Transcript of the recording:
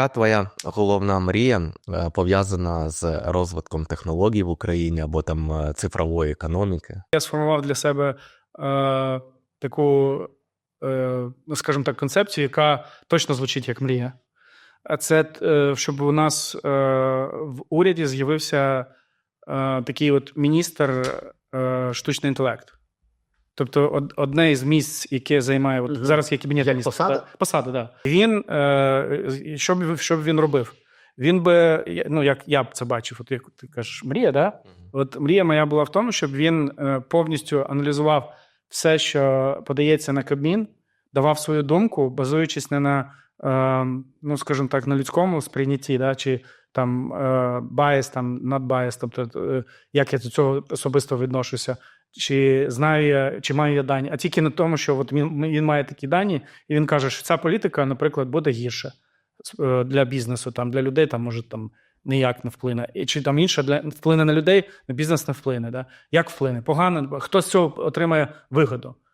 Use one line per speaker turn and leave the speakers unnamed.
яка твоя головна мрія е, пов'язана з розвитком технологій в Україні або там е, цифрової економіки?
Я сформував для себе е, таку, е, ну скажімо так, концепцію, яка точно звучить як мрія. А це е, щоб у нас е, в уряді з'явився е, такий от міністр е, штучний інтелект. Тобто, од- одне із місць, яке займає от, зараз є кабінет
Як
міністра.
посада?
Посада, да. Він е, що б що б він робив? Він би, ну як я б це бачив, от як ти кажеш, мрія, да? От мрія моя була в тому, щоб він е, повністю аналізував все, що подається на Кабмін, давав свою думку, базуючись не на, е, ну скажімо так, на людському сприйнятті, да, чи там е, bias, там bias, тобто е, як я до цього особисто відношуся, чи знаю я, чи маю я дані, а тільки на тому, що от він, він має такі дані, і він каже, що ця політика, наприклад, буде гірше е, для бізнесу, там для людей, там може там ніяк не вплине. І чи там інше для вплине на людей, на бізнес не вплине. Да? Як вплине? Погано, хто з цього отримає вигоду?